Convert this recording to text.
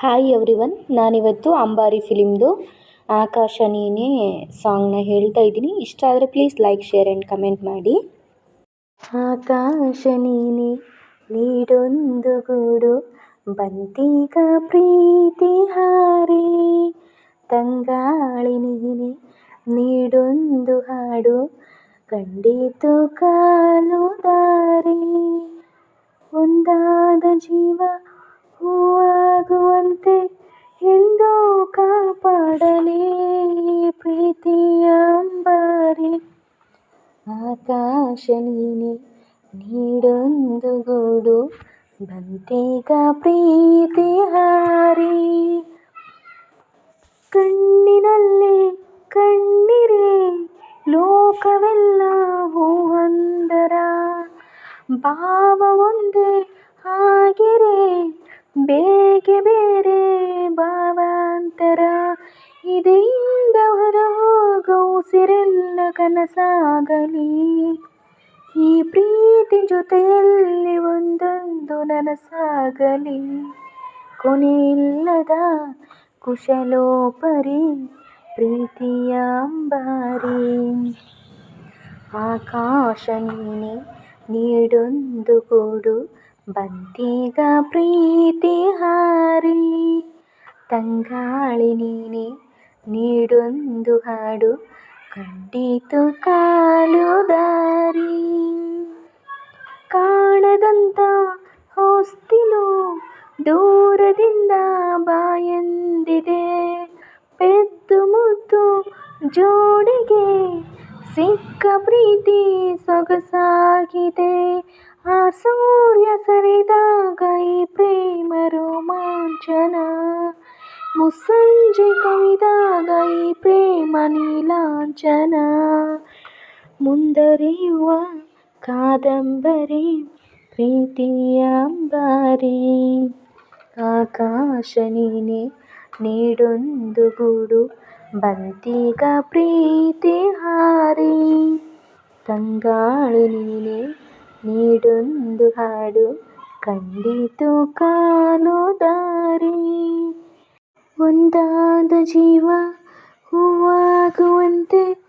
Hi everyone ನಾನಿವತ್ತು ಅಂಬಾರಿ ಫಿಲಿಮ್ದು ಆಕಾಶ ನೀನೇ ಸಾಂಗ್ನ ಹೇಳ್ತಾ ಇದ್ದೀನಿ. ಇಷ್ಟ ಆದರೆ please like share and comment ಮಾಡಿ. ಆಕಾಶ ನೀನೆ, ನೀಡೊಂದು ಗೂಡು, ಬಂತೀಗ ಪ್ರೀತಿ ಹಾರಿ. ತಂಗಾಳಿ ನೀನೆ, ನೀಡೊಂದು ಹಾಡು, ಕಂಡಿತು ಕಾಲು ದಾರಿ. ಒಂದಾದ ಜೀವ ಹೂವಾಗುವಂತೆ ಎಂದು ಕಾಪಾಡಲಿ ಪ್ರೀತಿಯ ಅಂಬಾರಿ ಆಕಾಶ ನೀನೆ ನೀಡೊಂದು ಗೂಡು, ಬಂತೀಗ ಪ್ರೀತಿ ಹಾರಿ. ಕಣ್ಣಿನಲ್ಲಿ ಕಣ್ಣಿರೆ ಲೋಕವೆಲ್ಲ ಹೂವಂದರ ಭಾವ ಒಂದೇ ಆಗಿರೆ ಬೇಗೆ ಬೇರೆ ಭಾವಾಂತರ. ಇದೆಯಿಂದ ಹೊರ ಹೋಗೋ ಉಸಿರೆಲ್ಲ ಕನಸಾಗಲಿ. ಈ ಪ್ರೀತಿ ಜೊತೆಯಲ್ಲಿ ಒಂದೊಂದು ನನಸಾಗಲಿ. ಕೊನೆಯಿಲ್ಲದ ಕುಶಲೋಪರಿ, ಪ್ರೀತಿಯ ಅಂಬಾರಿ. ಆಕಾಶ ನೀನೆ ನೀಡೊಂದು ಗೂಡು ಬಂತೀಗ ಪ್ರೀತಿ ಹಾರಿ, ತಂಗಾಳಿ ನೀನೆ ನೀಡೊಂದು ಹಾಡು, ಕಂಡಿತು ಕಾಲು ದಾರಿ. ಕಾಣದಂತ ಹೊಸ್ತಿಲು ದೂರದಿಂದ ಬಾಯಂದಿದೆ, ಪೆದ್ದು ಮುದ್ದು ಜೋಡಿಗೆ ಸಿಕ್ಕ ಪ್ರೀತಿ ಸೊಗಸಾಗಿದೆ. ಆ ಸೂರ್ಯ ಸರಿದಾಗ ಈ ಪ್ರೇಮ ರೋಮಾಂಚನ ಮುಸ್ಸಂಜೆ ಕವಿದಾಗ ಈ ಪ್ರೇಮ ನೀಲಾಂಚನ ಮುಂದರಿಯುವ ಕಾದಂಬರಿ ಪ್ರೀತಿಯ ಅಂಬಾರಿ ಆಕಾಶ ನೀನೆ ನೀಡೊಂದು ಗೂಡು ಬಂತೀಗ ಪ್ರೀತಿ ಹಾರಿ ತಂಗಾಳಿ ನೀನೆ ನೀಡೊಂದು ಹಾಡು ಕಂಡಿತು ಕಾಲು ದಾರಿ. ಒಂದಾದ ಜೀವ ಹೂವಾಗುವಂತೆ